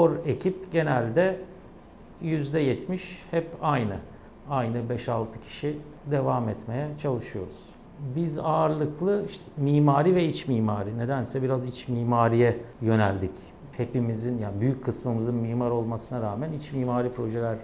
Kor ekip genelde %70 hep aynı. Aynı 5-6 kişi devam etmeye çalışıyoruz. Biz ağırlıklı işte mimari ve iç mimari. Nedense biraz iç mimariye yöneldik. Hepimizin yani büyük kısmımızın mimar olmasına rağmen iç mimari projeler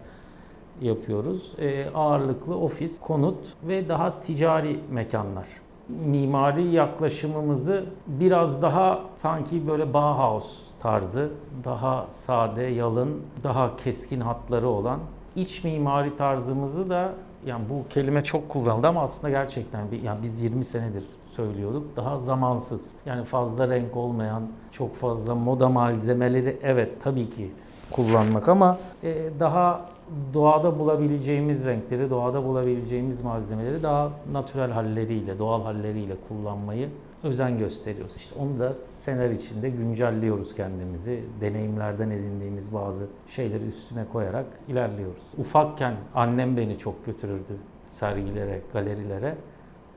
yapıyoruz. Ee, ağırlıklı ofis, konut ve daha ticari mekanlar. Mimari yaklaşımımızı biraz daha sanki böyle Bauhaus tarzı, daha sade, yalın, daha keskin hatları olan iç mimari tarzımızı da yani bu kelime çok kullanıldı ama aslında gerçekten bir, yani biz 20 senedir söylüyorduk. Daha zamansız. Yani fazla renk olmayan, çok fazla moda malzemeleri evet tabii ki kullanmak ama e, daha doğada bulabileceğimiz renkleri, doğada bulabileceğimiz malzemeleri daha natürel halleriyle, doğal halleriyle kullanmayı özen gösteriyoruz. İşte onu da seneler içinde güncelliyoruz kendimizi. Deneyimlerden edindiğimiz bazı şeyleri üstüne koyarak ilerliyoruz. Ufakken annem beni çok götürürdü sergilere, galerilere.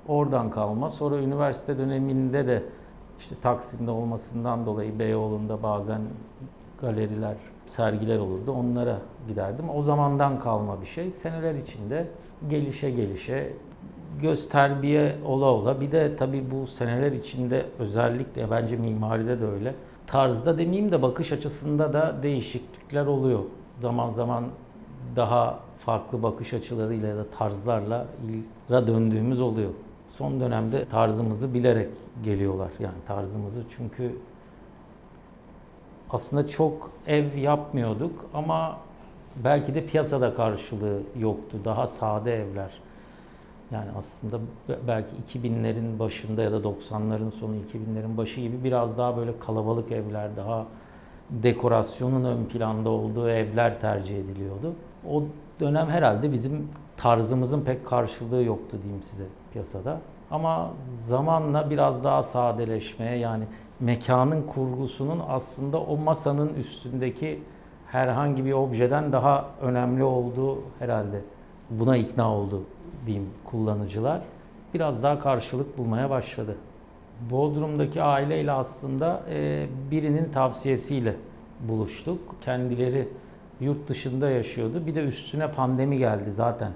Oradan kalma. Sonra üniversite döneminde de işte Taksim'de olmasından dolayı Beyoğlu'nda bazen galeriler, sergiler olurdu. Onlara giderdim. O zamandan kalma bir şey. Seneler içinde gelişe gelişe göz terbiye ola ola bir de tabii bu seneler içinde özellikle bence mimaride de öyle. Tarzda demeyeyim de bakış açısında da değişiklikler oluyor. Zaman zaman daha farklı bakış açılarıyla ya da tarzlarla döndüğümüz oluyor. Son dönemde tarzımızı bilerek geliyorlar. Yani tarzımızı çünkü aslında çok ev yapmıyorduk ama belki de piyasada karşılığı yoktu. Daha sade evler. Yani aslında belki 2000'lerin başında ya da 90'ların sonu 2000'lerin başı gibi biraz daha böyle kalabalık evler, daha dekorasyonun ön planda olduğu evler tercih ediliyordu. O dönem herhalde bizim tarzımızın pek karşılığı yoktu diyeyim size piyasada. Ama zamanla biraz daha sadeleşmeye yani mekanın kurgusunun aslında o masanın üstündeki herhangi bir objeden daha önemli olduğu herhalde buna ikna oldu diyeyim kullanıcılar. Biraz daha karşılık bulmaya başladı. Bodrum'daki aileyle aslında e, birinin tavsiyesiyle buluştuk. Kendileri yurt dışında yaşıyordu. Bir de üstüne pandemi geldi zaten.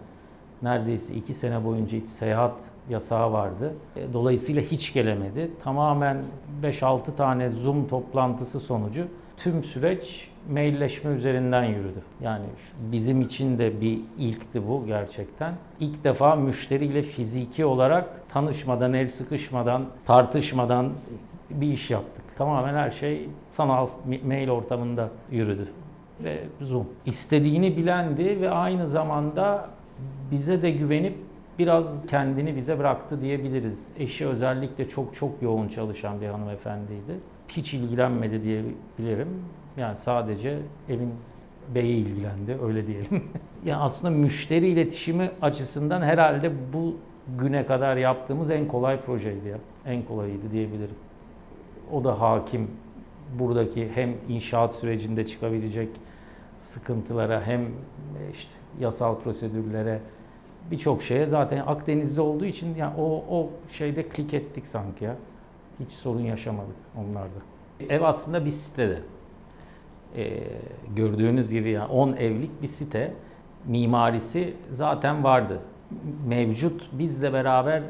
Neredeyse iki sene boyunca hiç seyahat yasağı vardı. E, Dolayısıyla hiç gelemedi. Tamamen 5-6 tane Zoom toplantısı sonucu tüm süreç mailleşme üzerinden yürüdü. Yani bizim için de bir ilkti bu gerçekten. İlk defa müşteriyle fiziki olarak tanışmadan, el sıkışmadan, tartışmadan bir iş yaptık. Tamamen her şey sanal mail ortamında yürüdü ve Zoom. İstediğini bilendi ve aynı zamanda bize de güvenip biraz kendini bize bıraktı diyebiliriz. Eşi özellikle çok çok yoğun çalışan bir hanımefendiydi. Hiç ilgilenmedi diyebilirim. Yani sadece evin beyi ilgilendi öyle diyelim. yani aslında müşteri iletişimi açısından herhalde bu güne kadar yaptığımız en kolay projeydi ya. En kolayıydı diyebilirim. O da hakim buradaki hem inşaat sürecinde çıkabilecek sıkıntılara hem işte yasal prosedürlere birçok şeye zaten Akdeniz'de olduğu için yani o, o şeyde klik ettik sanki ya. Hiç sorun yaşamadık onlarda. Ev aslında bir sitede. Ee, gördüğünüz gibi yani 10 evlik bir site. Mimarisi zaten vardı. Mevcut bizle beraber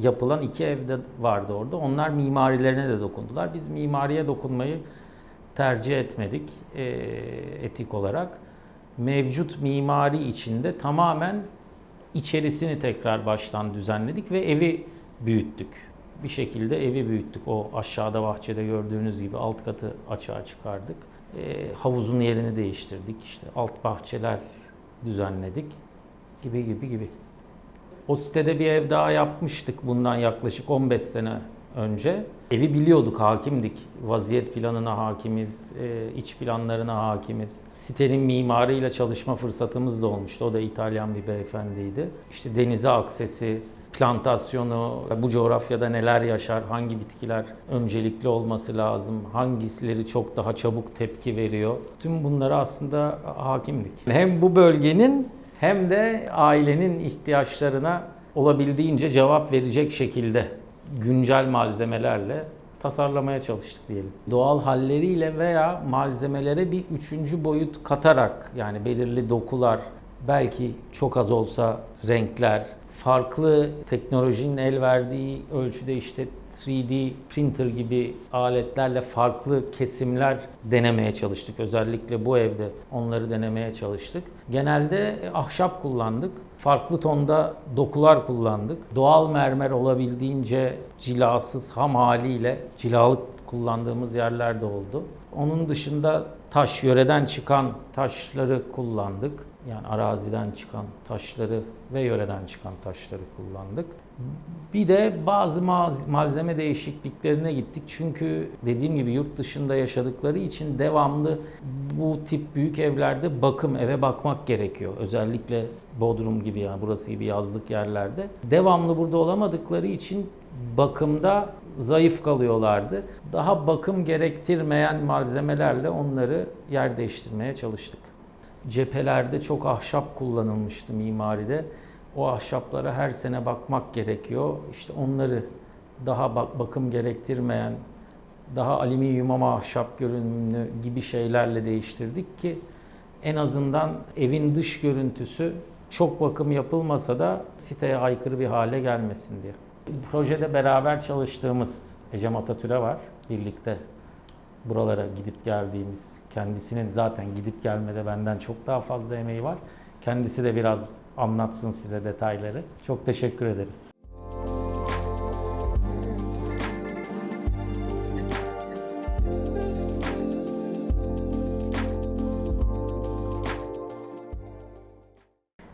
yapılan iki evde vardı orada. Onlar mimarilerine de dokundular. Biz mimariye dokunmayı tercih etmedik ee, etik olarak. Mevcut mimari içinde tamamen içerisini tekrar baştan düzenledik ve evi büyüttük. Bir şekilde evi büyüttük. O aşağıda bahçede gördüğünüz gibi alt katı açığa çıkardık. Ee, havuzun yerini değiştirdik. İşte alt bahçeler düzenledik. Gibi gibi gibi. O sitede bir ev daha yapmıştık bundan yaklaşık 15 sene önce. Evi biliyorduk, hakimdik. Vaziyet planına hakimiz, e, iç planlarına hakimiz. Sitenin mimarıyla çalışma fırsatımız da olmuştu. O da İtalyan bir beyefendiydi. İşte denize aksesi, plantasyonu, bu coğrafyada neler yaşar, hangi bitkiler öncelikli olması lazım, hangisileri çok daha çabuk tepki veriyor. Tüm bunlara aslında hakimdik. Hem bu bölgenin hem de ailenin ihtiyaçlarına olabildiğince cevap verecek şekilde güncel malzemelerle tasarlamaya çalıştık diyelim. Doğal halleriyle veya malzemelere bir üçüncü boyut katarak yani belirli dokular, belki çok az olsa renkler, farklı teknolojinin el verdiği ölçüde işte 3D printer gibi aletlerle farklı kesimler denemeye çalıştık. Özellikle bu evde onları denemeye çalıştık. Genelde ahşap kullandık. Farklı tonda dokular kullandık. Doğal mermer olabildiğince cilasız ham haliyle cilalı kullandığımız yerler de oldu. Onun dışında taş, yöreden çıkan taşları kullandık. Yani araziden çıkan taşları ve yöreden çıkan taşları kullandık. Bir de bazı malzeme değişikliklerine gittik. Çünkü dediğim gibi yurt dışında yaşadıkları için devamlı bu tip büyük evlerde bakım, eve bakmak gerekiyor. Özellikle Bodrum gibi yani burası gibi yazlık yerlerde. Devamlı burada olamadıkları için bakımda zayıf kalıyorlardı. Daha bakım gerektirmeyen malzemelerle onları yer değiştirmeye çalıştık. Cephelerde çok ahşap kullanılmıştı mimaride. O ahşaplara her sene bakmak gerekiyor. İşte onları daha bak bakım gerektirmeyen, daha alüminyum ama ahşap görünümlü gibi şeylerle değiştirdik ki en azından evin dış görüntüsü çok bakım yapılmasa da siteye aykırı bir hale gelmesin diye. Projede beraber çalıştığımız Ecem Atatürk'e var. Birlikte buralara gidip geldiğimiz, kendisinin zaten gidip gelmede benden çok daha fazla emeği var. Kendisi de biraz anlatsın size detayları. Çok teşekkür ederiz.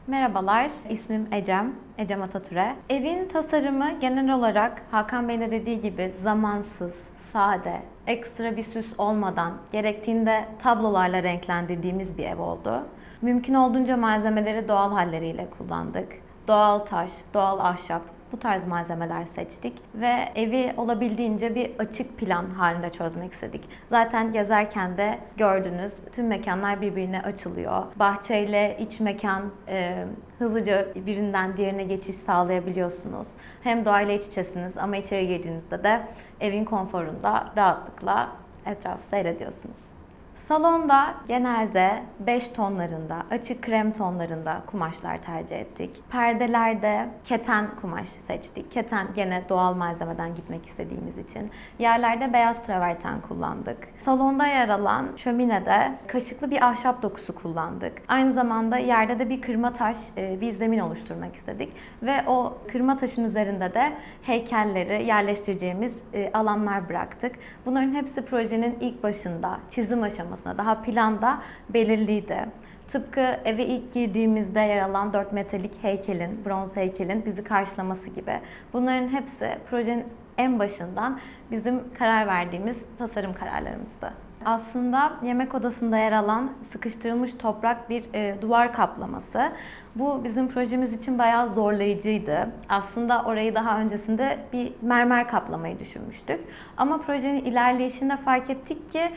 Merhabalar, ismim Ecem, Ecem Atatürk'e. Evin tasarımı genel olarak Hakan Bey'in de dediği gibi zamansız, sade, ekstra bir süs olmadan, gerektiğinde tablolarla renklendirdiğimiz bir ev oldu. Mümkün olduğunca malzemeleri doğal halleriyle kullandık. Doğal taş, doğal ahşap, bu tarz malzemeler seçtik ve evi olabildiğince bir açık plan halinde çözmek istedik. Zaten gezerken de gördünüz tüm mekanlar birbirine açılıyor. Bahçeyle iç mekan e, hızlıca birinden diğerine geçiş sağlayabiliyorsunuz. Hem doğayla iç içesiniz ama içeri girdiğinizde de evin konforunda rahatlıkla etrafı seyrediyorsunuz. Salonda genelde 5 tonlarında, açık krem tonlarında kumaşlar tercih ettik. Perdelerde keten kumaş seçtik. Keten gene doğal malzemeden gitmek istediğimiz için. Yerlerde beyaz traverten kullandık. Salonda yer alan şöminede kaşıklı bir ahşap dokusu kullandık. Aynı zamanda yerde de bir kırma taş, e, bir zemin oluşturmak istedik. Ve o kırma taşın üzerinde de heykelleri yerleştireceğimiz e, alanlar bıraktık. Bunların hepsi projenin ilk başında, çizim aşamasında, daha planda belirliydi. Tıpkı eve ilk girdiğimizde yer alan dört metalik heykelin, bronz heykelin bizi karşılaması gibi. Bunların hepsi projenin en başından bizim karar verdiğimiz tasarım kararlarımızdı. Aslında yemek odasında yer alan sıkıştırılmış toprak bir e, duvar kaplaması. Bu bizim projemiz için bayağı zorlayıcıydı. Aslında orayı daha öncesinde bir mermer kaplamayı düşünmüştük. Ama projenin ilerleyişinde fark ettik ki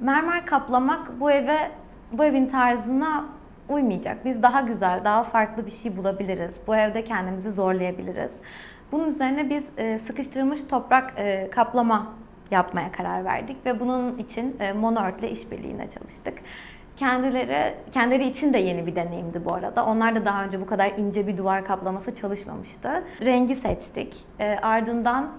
mermer kaplamak bu eve bu evin tarzına uymayacak. Biz daha güzel, daha farklı bir şey bulabiliriz. Bu evde kendimizi zorlayabiliriz. Bunun üzerine biz e, sıkıştırılmış toprak e, kaplama yapmaya karar verdik ve bunun için e, Monoört ile işbirliğine çalıştık. Kendileri kendileri için de yeni bir deneyimdi bu arada. Onlar da daha önce bu kadar ince bir duvar kaplaması çalışmamıştı. Rengi seçtik. Ardından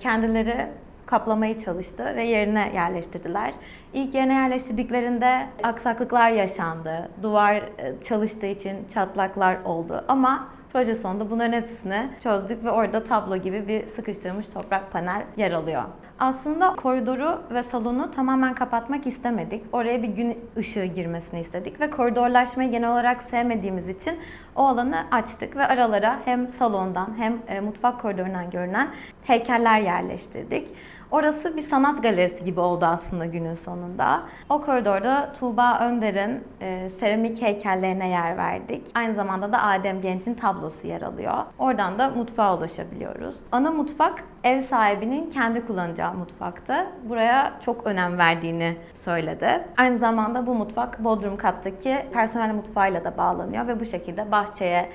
kendileri kaplamayı çalıştı ve yerine yerleştirdiler. İlk yerine yerleştirdiklerinde aksaklıklar yaşandı. Duvar e, çalıştığı için çatlaklar oldu ama proje sonunda bunların hepsini çözdük ve orada tablo gibi bir sıkıştırılmış toprak panel yer alıyor. Aslında koridoru ve salonu tamamen kapatmak istemedik. Oraya bir gün ışığı girmesini istedik ve koridorlaşmayı genel olarak sevmediğimiz için o alanı açtık ve aralara hem salondan hem e, mutfak koridorundan görünen heykeller yerleştirdik. Orası bir sanat galerisi gibi oldu aslında günün sonunda. O koridorda Tuğba Önder'in e, seramik heykellerine yer verdik. Aynı zamanda da Adem Genç'in tablosu yer alıyor. Oradan da mutfağa ulaşabiliyoruz. Ana mutfak ev sahibinin kendi kullanacağı mutfaktı. Buraya çok önem verdiğini söyledi. Aynı zamanda bu mutfak Bodrum kattaki personel mutfağıyla da bağlanıyor ve bu şekilde bahçeye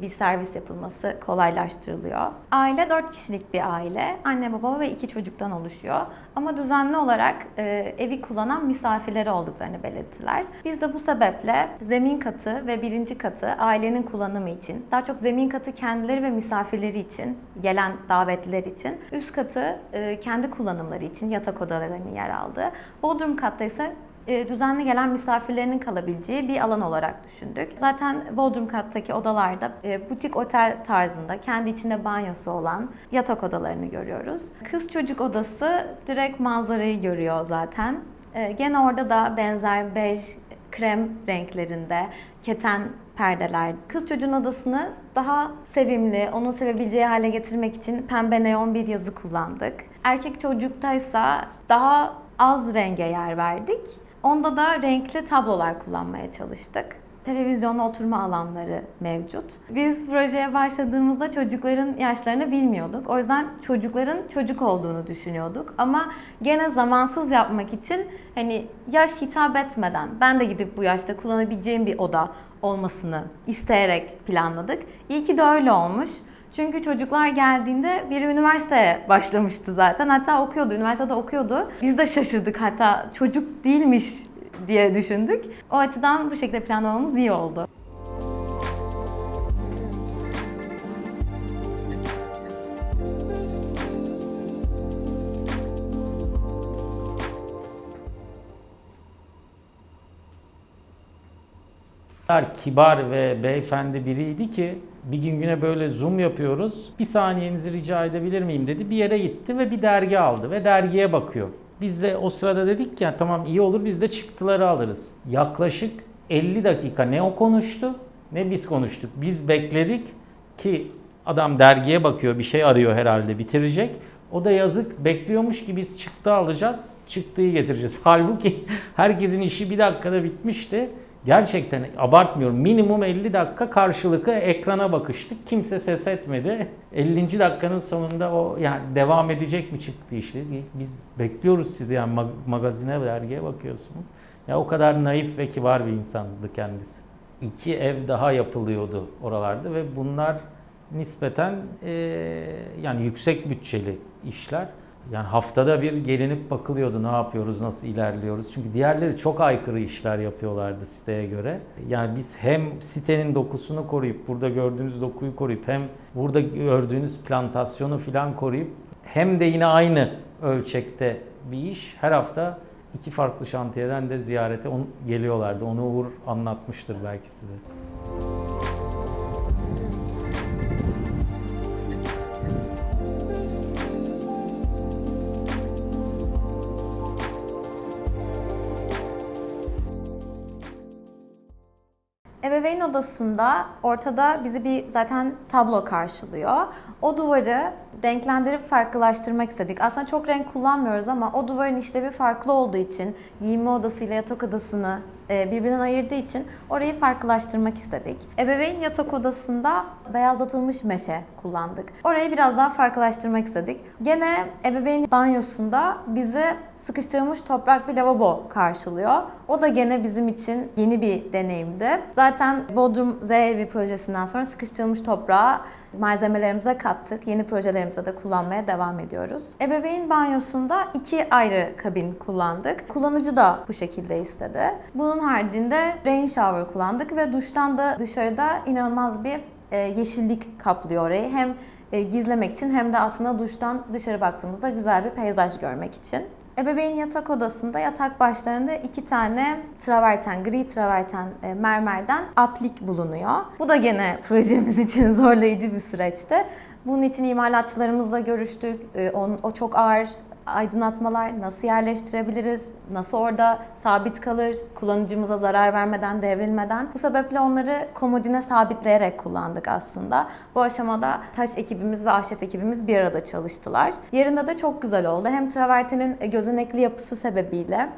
bir servis yapılması kolaylaştırılıyor. Aile 4 kişilik bir aile. Anne, baba ve iki çocuktan oluşuyor. Ama düzenli olarak e, evi kullanan misafirleri olduklarını belirttiler. Biz de bu sebeple zemin katı ve birinci katı ailenin kullanımı için, daha çok zemin katı kendileri ve misafirleri için, gelen davetliler için, üst katı e, kendi kullanımları için yatak odalarının yer aldığı, bodrum katta ise e, düzenli gelen misafirlerinin kalabileceği bir alan olarak düşündük. Zaten Bodrum kattaki odalarda e, butik otel tarzında kendi içinde banyosu olan yatak odalarını görüyoruz. Kız çocuk odası direkt manzarayı görüyor zaten. E, Gene orada da benzer bej, krem renklerinde keten perdeler. Kız çocuğun odasını daha sevimli, onun sevebileceği hale getirmek için pembe neon bir yazı kullandık. Erkek çocuktaysa daha az renge yer verdik. Onda da renkli tablolar kullanmaya çalıştık. Televizyonda oturma alanları mevcut. Biz projeye başladığımızda çocukların yaşlarını bilmiyorduk. O yüzden çocukların çocuk olduğunu düşünüyorduk. Ama gene zamansız yapmak için hani yaş hitap etmeden ben de gidip bu yaşta kullanabileceğim bir oda olmasını isteyerek planladık. İyi ki de öyle olmuş. Çünkü çocuklar geldiğinde biri üniversiteye başlamıştı zaten. Hatta okuyordu, üniversitede okuyordu. Biz de şaşırdık hatta çocuk değilmiş diye düşündük. O açıdan bu şekilde planlamamız iyi oldu. Kadar kibar ve beyefendi biriydi ki bir gün güne böyle zoom yapıyoruz. Bir saniyenizi rica edebilir miyim dedi. Bir yere gitti ve bir dergi aldı ve dergiye bakıyor. Biz de o sırada dedik ki "Ya tamam iyi olur biz de çıktıları alırız. Yaklaşık 50 dakika ne o konuştu ne biz konuştuk. Biz bekledik ki adam dergiye bakıyor bir şey arıyor herhalde bitirecek. O da yazık bekliyormuş ki biz çıktı alacağız, çıktığı getireceğiz. Halbuki herkesin işi bir dakikada bitmişti. Gerçekten abartmıyorum. Minimum 50 dakika karşılıklı ekrana bakıştık. Kimse ses etmedi. 50. dakikanın sonunda o yani devam edecek mi çıktı işte. Biz bekliyoruz sizi yani mag- magazine dergiye bakıyorsunuz. Ya o kadar naif ve kibar bir insandı kendisi. İki ev daha yapılıyordu oralarda ve bunlar nispeten eee, yani yüksek bütçeli işler. Yani haftada bir gelinip bakılıyordu ne yapıyoruz, nasıl ilerliyoruz. Çünkü diğerleri çok aykırı işler yapıyorlardı siteye göre. Yani biz hem sitenin dokusunu koruyup, burada gördüğünüz dokuyu koruyup, hem burada gördüğünüz plantasyonu filan koruyup, hem de yine aynı ölçekte bir iş. Her hafta iki farklı şantiyeden de ziyarete geliyorlardı. Onu Uğur anlatmıştır belki size. Ebeveyn odasında ortada bizi bir zaten tablo karşılıyor. O duvarı renklendirip farklılaştırmak istedik. Aslında çok renk kullanmıyoruz ama o duvarın işlevi farklı olduğu için giyinme odasıyla yatak odasını e, birbirinden ayırdığı için orayı farklılaştırmak istedik. Ebeveyn yatak odasında beyazlatılmış meşe kullandık. Orayı biraz daha farklılaştırmak istedik. Gene ebeveyn banyosunda bizi sıkıştırılmış toprak bir lavabo karşılıyor. O da gene bizim için yeni bir deneyimdi. Zaten Bodrum Z evi projesinden sonra sıkıştırılmış toprağı malzemelerimize kattık. Yeni projelerimizde de kullanmaya devam ediyoruz. Ebeveyn banyosunda iki ayrı kabin kullandık. Kullanıcı da bu şekilde istedi. Bunun haricinde rain shower kullandık ve duştan da dışarıda inanılmaz bir e, yeşillik kaplıyor orayı. Hem e, gizlemek için hem de aslında duştan dışarı baktığımızda güzel bir peyzaj görmek için. Ebeveyn yatak odasında yatak başlarında iki tane traverten, gri traverten e, mermerden aplik bulunuyor. Bu da gene projemiz için zorlayıcı bir süreçti. Bunun için imalatçılarımızla görüştük. E, O çok ağır aydınlatmalar nasıl yerleştirebiliriz, nasıl orada sabit kalır, kullanıcımıza zarar vermeden, devrilmeden. Bu sebeple onları komodine sabitleyerek kullandık aslında. Bu aşamada taş ekibimiz ve ahşap ekibimiz bir arada çalıştılar. Yerinde de çok güzel oldu. Hem travertenin gözenekli yapısı sebebiyle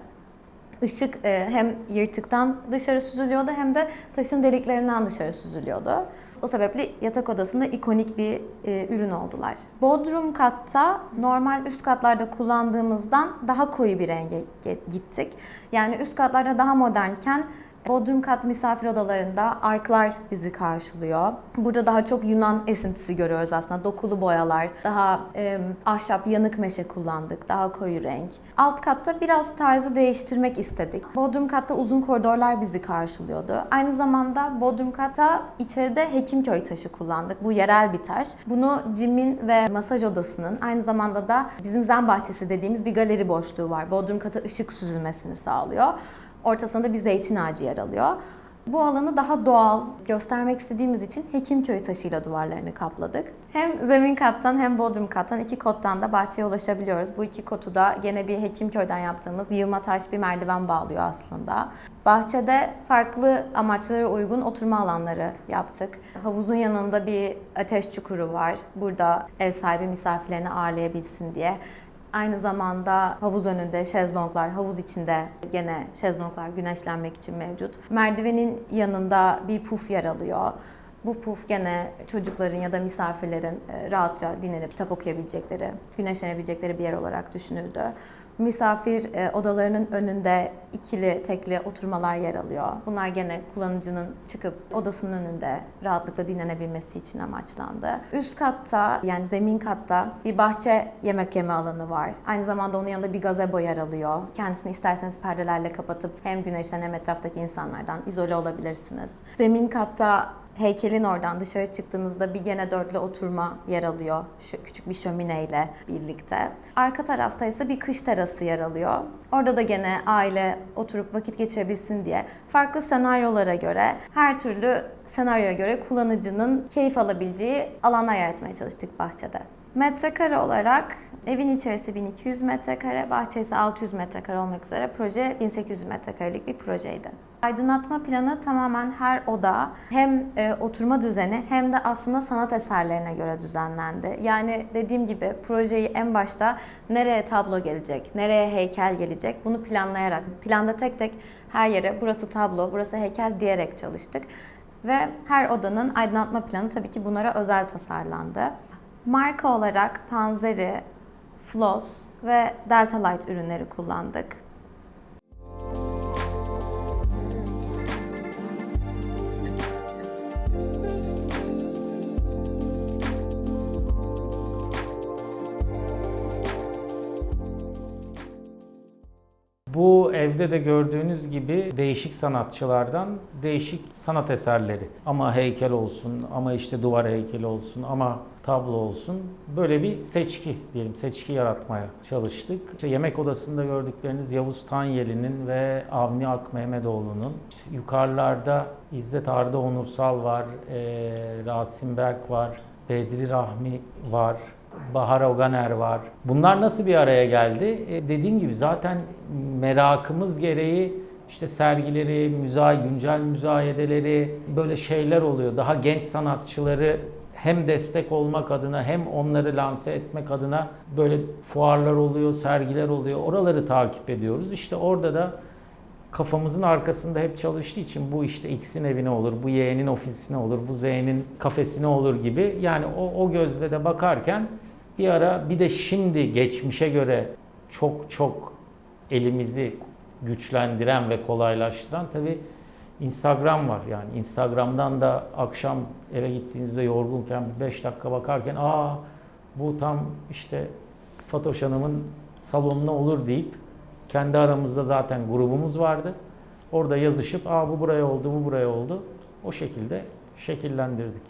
ışık e, hem yırtıktan dışarı süzülüyordu hem de taşın deliklerinden dışarı süzülüyordu. O sebeple yatak odasında ikonik bir e, ürün oldular. Bodrum katta normal üst katlarda kullandığımızdan daha koyu bir renge ge- gittik. Yani üst katlarda daha modernken Bodrum kat misafir odalarında arklar bizi karşılıyor. Burada daha çok Yunan esintisi görüyoruz aslında. Dokulu boyalar, daha e, ahşap yanık meşe kullandık, daha koyu renk. Alt katta biraz tarzı değiştirmek istedik. Bodrum katta uzun koridorlar bizi karşılıyordu. Aynı zamanda Bodrum katta içeride Hekimköy taşı kullandık. Bu yerel bir taş. Bunu Jim'in ve masaj odasının aynı zamanda da bizim zen bahçesi dediğimiz bir galeri boşluğu var. Bodrum kata ışık süzülmesini sağlıyor. Ortasında bir zeytin ağacı yer alıyor. Bu alanı daha doğal göstermek istediğimiz için Hekimköy taşıyla duvarlarını kapladık. Hem zemin kattan hem bodrum kattan iki kottan da bahçeye ulaşabiliyoruz. Bu iki kotu da gene bir Hekimköy'den yaptığımız yığma taş bir merdiven bağlıyor aslında. Bahçede farklı amaçlara uygun oturma alanları yaptık. Havuzun yanında bir ateş çukuru var. Burada ev sahibi misafirlerini ağırlayabilsin diye. Aynı zamanda havuz önünde şezlonglar, havuz içinde gene şezlonglar güneşlenmek için mevcut. Merdivenin yanında bir puf yer alıyor. Bu puf gene çocukların ya da misafirlerin e, rahatça dinlenip kitap okuyabilecekleri, güneşlenebilecekleri bir yer olarak düşünüldü. Misafir e, odalarının önünde ikili, tekli oturmalar yer alıyor. Bunlar gene kullanıcının çıkıp odasının önünde rahatlıkla dinlenebilmesi için amaçlandı. Üst katta yani zemin katta bir bahçe yemek yeme alanı var. Aynı zamanda onun yanında bir gazebo yer alıyor. Kendisini isterseniz perdelerle kapatıp hem güneşten hem etraftaki insanlardan izole olabilirsiniz. Zemin katta heykelin oradan dışarı çıktığınızda bir gene dörtlü oturma yer alıyor. Şu küçük bir şömineyle birlikte. Arka tarafta ise bir kış terası yer alıyor. Orada da gene aile oturup vakit geçirebilsin diye farklı senaryolara göre her türlü senaryoya göre kullanıcının keyif alabileceği alanlar yaratmaya çalıştık bahçede. Metrekare olarak evin içerisi 1200 metrekare, bahçesi 600 metrekare olmak üzere proje 1800 metrekarelik bir projeydi. Aydınlatma planı tamamen her oda hem e, oturma düzeni hem de aslında sanat eserlerine göre düzenlendi. Yani dediğim gibi projeyi en başta nereye tablo gelecek, nereye heykel gelecek bunu planlayarak, planda tek tek her yere burası tablo, burası heykel diyerek çalıştık. Ve her odanın aydınlatma planı tabii ki bunlara özel tasarlandı. Marka olarak Panzeri, Floss ve Delta Light ürünleri kullandık. Bu evde de gördüğünüz gibi değişik sanatçılardan değişik sanat eserleri. Ama heykel olsun, ama işte duvar heykeli olsun, ama tablo olsun. Böyle bir seçki diyelim, seçki yaratmaya çalıştık. İşte yemek odasında gördükleriniz Yavuz Tanyeli'nin ve Avni Akmehmetoğlu'nun. İşte yukarılarda İzzet Arda Onursal var, eee Rasim Berk var, Bedri Rahmi var, Bahar Oganer var. Bunlar nasıl bir araya geldi? E, dediğim gibi zaten merakımız gereği işte sergileri, müza, güncel müzayedeleri böyle şeyler oluyor. Daha genç sanatçıları hem destek olmak adına hem onları lanse etmek adına böyle fuarlar oluyor, sergiler oluyor. Oraları takip ediyoruz. İşte orada da kafamızın arkasında hep çalıştığı için bu işte X'in evine olur, bu Y'nin ofisine olur, bu Z'nin kafesine olur gibi. Yani o, o gözle de bakarken bir ara bir de şimdi geçmişe göre çok çok elimizi güçlendiren ve kolaylaştıran tabii Instagram var. Yani Instagram'dan da akşam eve gittiğinizde yorgunken 5 dakika bakarken aa bu tam işte Fatoş Hanım'ın salonuna olur deyip kendi aramızda zaten grubumuz vardı. Orada yazışıp aa bu buraya oldu, bu buraya oldu. O şekilde şekillendirdik.